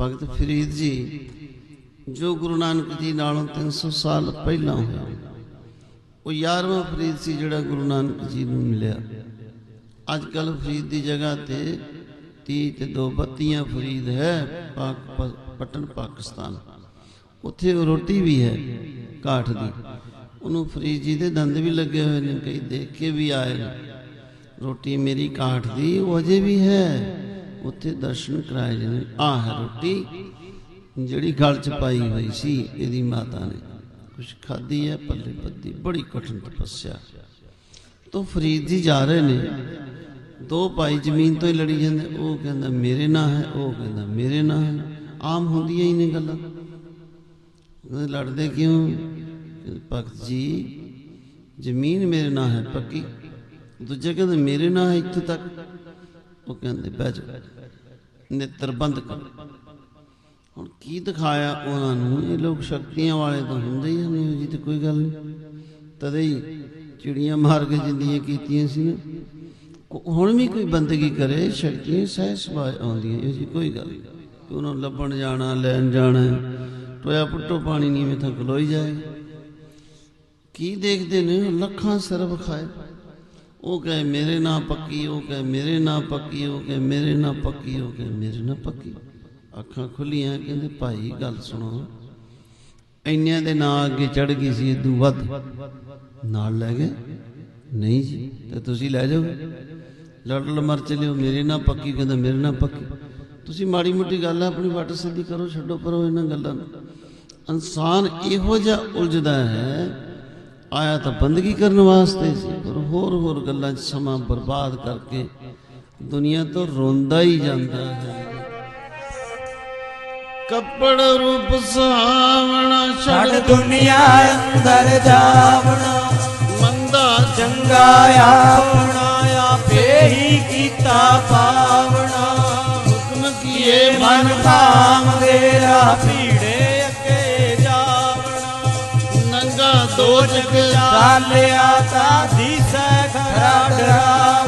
ਭਗਤ ਫਰੀਦ ਜੀ, ਜੋ ਗੁਰੂ ਨਾਨਕ ਜੀ ਨਾਲੋਂ 300 ਸਾਲ ਪਹਿਲਾਂ ਹੋਇਆ, ਉਹ 11ਵਾਂ ਫਰੀਦ ਸੀ ਜਿਹੜਾ ਗੁਰੂ ਨਾਨਕ ਜੀ ਨੂੰ ਮਿਲਿਆ। ਅੱਜ ਕੱਲ ਫਰੀਦ ਦੀ ਜਗ੍ਹਾ ਤੇ 30 ਤੇ ਦੋ ਬੱਤੀਆਂ ਫਰੀਦ ਹੈ, ਪਾਕ ਪ- ਪਟਨ, ਪਾਕਿਸਤਾਨ। ਉੱਥੇ ਰੋਟੀ ਵੀ ਹੈ, ਕਾਠ ਦੀ। ਉਹਨੂੰ ਫਰੀਦ ਜੀ ਦੇ ਦੰਦ ਵੀ ਲੱਗੇ ਹੋਏ ਨੇ, ਕਈ ਦੇਖ ਕੇ ਵੀ ਆਏ ਨੇ। ਰੋਟੀ ਮੇਰੀ ਕਾਠ ਦੀ, ਉਹ ਅਜੇ ਵੀ ਹੈ। ਉੱਥੇ ਦਰਸ਼ਨ ਕਰਾਏ ਜਾਂਦੇ ਆਹ ਰੋਟੀ ਜਿਹੜੀ ਗਲ ਚ ਪਾਈ ਹੋਈ ਸੀ ਇਹਦੀ ਮਾਤਾ ਨੇ। ਕੁਛ ਖਾਧੀ ਹੈ ਪੱਲੇ ਪੱਦੀ ਬੜੀ ਕਠਿਨ ਤਪੱਸਿਆ। ਤੋਂ ਫਰੀਦ ਜੀ ਜਾ ਰਹੇ ਨੇ। ਦੋ ਭਾਈ ਜ਼ਮੀਨ ਤੋਂ ਹੀ ਲੜੀ ਜਾਂਦੇ। ਉਹ ਕਹਿੰਦਾ ਮੇਰੇ ਨਾਂ ਹੈ। ਉਹ ਕਹਿੰਦਾ ਮੇਰੇ ਨਾਂ ਹੈ। ਆਮ ਹੁੰਦੀਆਂ ਹੀ ਨੇ ਗੱਲਾਂ। ਉਹ ਲੜਦੇ ਕਿਉਂ? ਕਹਿੰਦੇ, ਭਗਤ ਜੀ ਜ਼ਮੀਨ ਮੇਰੇ ਨਾਂ ਹੈ ਪੱਕੀ। ਦੂਜੇ ਕਹਿੰਦੇ ਮੇਰੇ ਨਾਂ ਹੈ ਇੱਥੇ ਤੱਕ। ਉਹ ਕਹਿੰਦੇ, ਬਹਿ ਜਾ, ਨੇਤਰ ਕਰ। ਹੁਣ ਕੀ ਦਿਖਾਇਆ ਉਹਨਾਂ ਨੂੰ? ਇਹ ਲੋਕ ਸ਼ਕਤੀਆਂ ਵਾਲੇ ਤਾਂ ਹੁੰਦੇ ਹੀ ਹਨ ਜੀ, ਤੇ ਕੋਈ ਗੱਲ ਨਹੀਂ। ਤਦੇ ਹੀ ਚਿੜੀਆਂ ਮਾਰ ਕੇ ਜਿੰਦੀਆਂ ਕੀਤੀਆਂ ਸੀ ਨਾ। ਹੁਣ ਵੀ ਕੋਈ ਬੰਦਗੀ ਕਰੇ, ਸ਼ਕਤੀਆਂ ਸਹਿ ਸੁਭਾਅ ਆਉਂਦੀਆਂ। ਇਹ ਜੀ, ਕੋਈ ਗੱਲ ਨਹੀਂ। ਕਿ ਉਹਨਾਂ ਲੱਭਣ ਜਾਣਾ, ਲੈਣ ਜਾਣਾ, ਟੋਇਆ ਪੁੱਟੋ ਪਾਣੀ ਨੀਵੇਂ ਥੱਕ ਲੋਈ ਜਾਏ। ਕੀ ਦੇਖਦੇ ਨੇ? ਲੱਖਾਂ ਸਰਬ ਖਾਏ। ਉਹ ਕਹੇ, ਮੇਰੇ ਨਾਂ ਪੱਕੀ, ਉਹ ਕਹੇ, ਮੇਰੇ ਨਾਂ ਪੱਕੀ, ਉਹ ਕਹੇ, ਮੇਰੇ ਨਾਂ ਪੱਕੀ, ਉਹ ਕਹੇ, ਮੇਰੇ ਨਾਲ ਪੱਕੀ। ਅੱਖਾਂ ਖੁੱਲੀਆਂ, ਕਹਿੰਦੇ, ਭਾਈ, ਗੱਲ ਸੁਣੋ। ਇੰਨਿਆਂ ਦੇ ਨਾਂ ਅੱਗੇ ਚੜ ਗਈ ਸੀ ਇਦੂ ਵੱਧ। ਨਾਲ ਲੈ ਗਏ? ਨਹੀਂ ਜੀ, ਤੇ ਤੁਸੀਂ ਲੈ ਜਾਓ ਲੜ ਲੜ ਮਰ ਚਲਿਓ, ਮੇਰੇ ਨਾਂ ਪੱਕੀ, ਕਹਿੰਦਾ, ਮੇਰੇ ਨਾਲ ਪੱਕੀ। ਤੁਸੀਂ ਮਾੜੀ ਮੋਟੀ ਗੱਲ ਹੈ ਆਪਣੀ ਵੱਟ ਸਿੱਧੀ ਕਰੋ, ਛੱਡੋ ਪਰੋ ਇਹਨਾਂ ਗੱਲਾਂ ਨੂੰ। ਇਨਸਾਨ ਇਹੋ ਜਿਹਾ ਉਲਝਦਾ ਹੈ ਆਇਆ ਤਾਂ ਬੰਦਗੀ ਕਰਨ ਵਾਸਤੇ ਸੀ ਪਰ ਹੋਰ ਹੋਰ ਗੱਲਾਂ 'ਚ ਸਮਾਂ ਬਰਬਾਦ ਕਰਕੇ ਦੁਨੀਆ ਤੋਂ ਰੋਂਦਾ ਹੀ ਜਾਂਦਾ ਹੈ। ਕੱਪੜ ਰੂਪ ਸਾਵਣਾ ਛੱਡ ਦੁਨੀਆ ਅੰਦਰ ਜਾਵਣਾ ਮੰਦਾ ਚੰਗਾ ਆਪਣਾ ਆਪੇ ਹੀ ਕੀਤਾ ਪਾਵਣਾ। ਹੁਕਮ ਕੀਏ ਮਨ ਧਾਮ ਸੋਚ ਦੋਜਕ ਚਾਲਿਆ ਤਾਂ ਦੀਸੈ ਖਰਾ ਡਰਾਵਣਾ